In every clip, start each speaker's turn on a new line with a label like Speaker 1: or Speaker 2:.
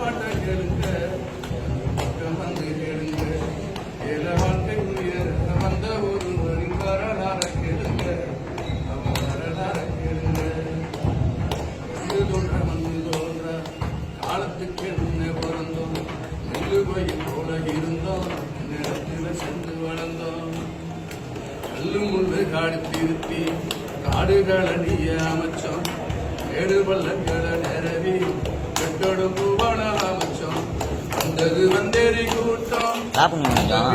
Speaker 1: பட்ட பட்ட கேளுங்க. பக்கம் வந்து கேளுங்க. ஏல வாழ்க்கை வந்த ஒரு வரலாற கேளுங்க. அவன் வரலாற கேளுங்க. இது தோன்ற மண்ணு தோன்ற காலத்துக்கு முன்னே பிறந்தோம். நெல்லு கோயில் போல இருந்தோம். நிலத்துல சென்று வளர்ந்தோம். கல்லு முள்ளு காடு திருத்தி காடுகளை நீய அமைச்சோம். ஏடு பள்ளங்களை நிரவி கட்டொடுப்பு கூட்டம்
Speaker 2: கொஞ்சம்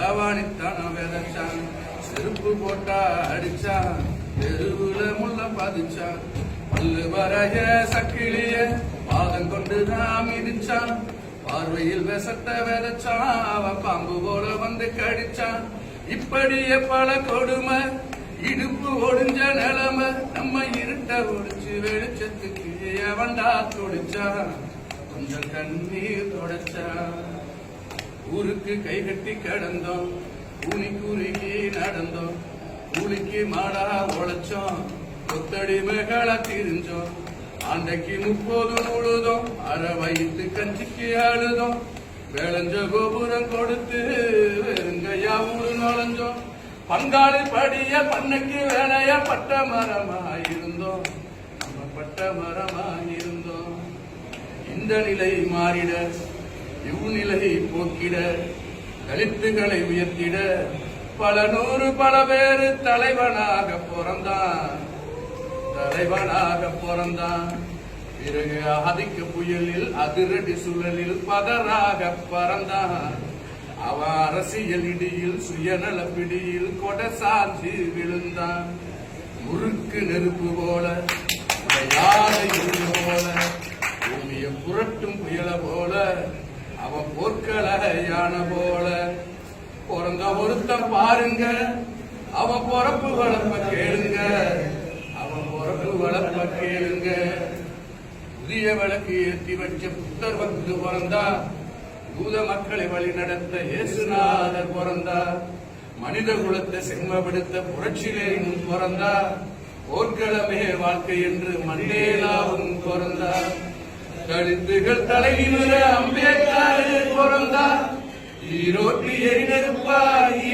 Speaker 1: களவாணித்தான விதைச்சான். செருப்பு போட்டா அடிச்சான். தெருவுல முள்ள பதிச்சான். பல்லு வரைய சக்கிலிய பாதம் கொண்டுதான் மிதிச்சான். பார்வையில் விஷத்தை விதைச்சான். அவன் பாம்பு போல வந்து கடிச்சான். இப்படியே பல கொடுமை இடுப்பு ஒடிஞ்ச நிலைமை நம்ம இருட்ட ஒடிச்சு வெளிச்சத்துக்கு எவன்டா துடிச்சான். கொஞ்சம் கண்ணீர் தொடச்சான். ஊருக்கு கை கட்டி கடந்தோம். கூலி கூலிக்கு நடந்தோம். கூலிக்கு மாடா உழைச்சோம். கொத்தடி மேகளா திரிஞ்சோம். அன்றைக்கு முப்பது முழுதும். அரை வயிற்று கஞ்சிக்கு அழுதோம். வேளஞ்ச கோபுரம் கொடுத்து வெறுங்கையா ஊரு நுழைஞ்சோம். பங்காளி படிய பண்ணைக்கு வேலைய பட்ட மரமாயிருந்தோம். நம்ம பட்ட மரமாயிருந்தோம். இந்த நிலை மாறிட இவ்நிலையை போக்கிட தலித்துகளை உயர்த்திட பல நூறு பல பேரு தலைவனாக பிறந்தான். தலைவனாக பிறந்தான். பிறகு ஆதிக்க புயலில் அதிரடி சுழலில் பதராக பறந்தான். அவன் அரசியல் இடியில் சுயநல பிடியில் கொடை சாஞ்சி விழுந்தான். முறுக்கு நெருப்பு போல யாரை போல பூமியை புரட்டும் புயல போல அவன் போர்க்கள யானை போல. பிறந்த ஒருத்தன் பாருங்க. அவன் பொறப்பு வளர்ப்ப கேளுங்க. அவன் பொறப்பு வளர்ப்ப கேளுங்க. புதிய விளக்கு ஏற்றி வச்ச புத்தர் வந்து பிறந்தா பூத மக்களை வழி நடத்த இயேசுநாதர் பிறந்தா மனித குலத்தை செம்மப்படுத்த புரட்சியிலே முன் பிறந்தா போர்க்களமே வாழ்க்கை என்று மண்டேலாவும் பிறந்தா. தலித்துகள் தலை நிமிர அம்பேத்கர் ஈரோட்டு
Speaker 3: எரிநெருப்பாய்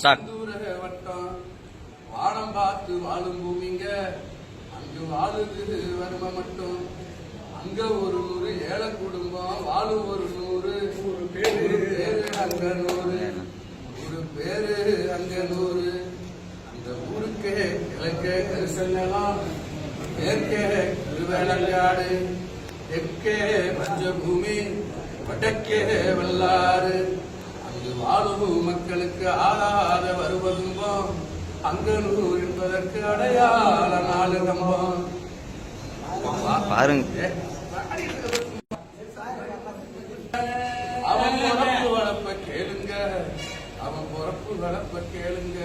Speaker 2: ஸ்டார்ட்
Speaker 1: வட்டம் வானம் பார்த்து வாழும் பூமிங்க. அங்கு வாழுது வறுமை மட்டும். அங்க ஒரு நூறு ஏழை குடும்பம் வாழும் ஒரு நூறு. ஒரு பேரு அங்க நூறு. ஒரு பேரு அங்க நூறு. அந்த ஊருக்கே கிழக்கே கரிசல்லாம் மேற்கே திருவேலங்காடு. தெற்கே பஞ்சபூமி வடக்கே வெள்ளாறு அங்கு வாழும் மக்களுக்கு ஆளாத வருவதும்பம். அங்கனூர் என்பதற்கு அடையாள நாலு கம்பம்
Speaker 2: பாருங்க.
Speaker 1: அவன் பொறப்பு வளர்ப்ப கேளுங்க. அவன் பொறப்பு வளர்ப்ப கேளுங்க.